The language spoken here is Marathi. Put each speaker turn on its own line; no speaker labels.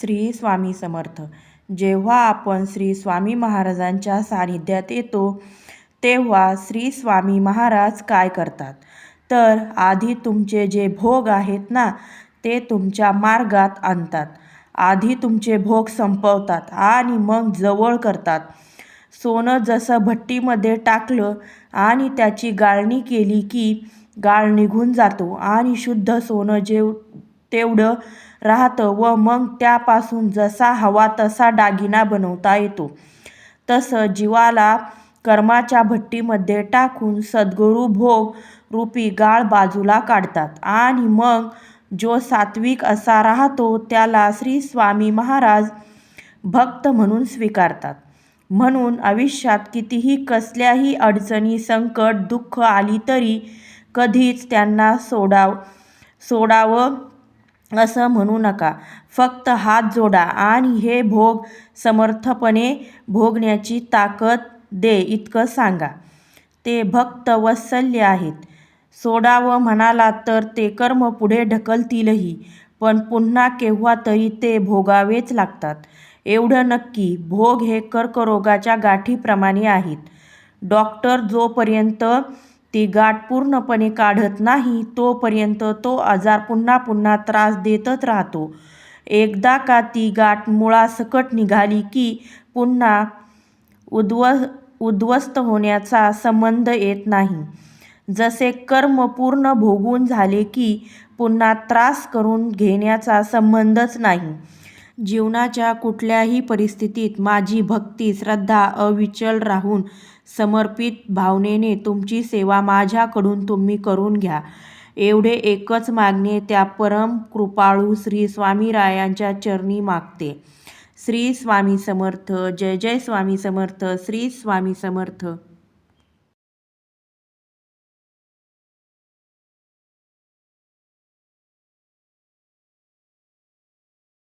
श्री स्वामी समर्थ. जेव्हा आपण श्री स्वामी महाराजांच्या सानिध्यात येतो तेव्हा श्री स्वामी महाराज काय करतात? तर आधी तुमचे जे भोग आहेत ना ते तुमच्या मार्गात आणतात. आधी तुमचे भोग संपवतात आणि मग जवळ करतात. सोनं जसं भट्टीमध्ये टाकलं आणि त्याची गाळणी केली की गाळ निघून जातो आणि शुद्ध सोनं जेव तेवढं राहतं व मग त्यापासून जसा हवा तसा दागिना बनवता येतो. तसं जीवाला कर्माच्या भट्टीमध्ये टाकून सद्गुरू भोग रूपी गाळ बाजूला काढतात. आणि मग जो सात्विक असा राहतो त्याला श्री स्वामी महाराज भक्त म्हणून स्वीकारतात. म्हणून आयुष्यात कितीही कसल्याही अडचणी संकट दुःख आली तरी कधीच त्यांना सोडाव सोडावं असं म्हणू नका. फक्त हात जोडा आणि हे भोग समर्थपणे भोगण्याची ताकद दे इतकं सांगा. ते भक्त वत्सल्य आहेत. सोडावं म्हणाला तर ते कर्म पुढे ढकलतीलही पण पुन्हा केव्हा तरी ते भोगावेच लागतात. एवढं नक्की भोग हे कर्करोगाच्या गाठीप्रमाणे आहेत. डॉक्टर जोपर्यंत ती गाठ पूर्णपणे काढत नाही तोपर्यंत तो आजार पुन्हा पुन्हा त्रास देतच राहतो. एकदा का ती गाठ मुळासकट निघाली की पुन्हा उद्व उद्ध्वस्त होण्याचा संबंध येत नाही. जसे कर्म पूर्ण भोगून झाले की पुन्हा त्रास करून घेण्याचा संबंधच नाही. जीवनाच्या कुठल्याही परिस्थितीत माझी भक्ती श्रद्धा अविचल राहून समर्पित भावनेने तुमची सेवा माझ्याकडून तुम्ही करून घ्या. एवढे एकच मागणे त्या परम कृपाळू श्री स्वामीरायांच्या चरणी मागते. श्री स्वामी समर्थ जय जय स्वामी समर्थ श्री स्वामी समर्थ.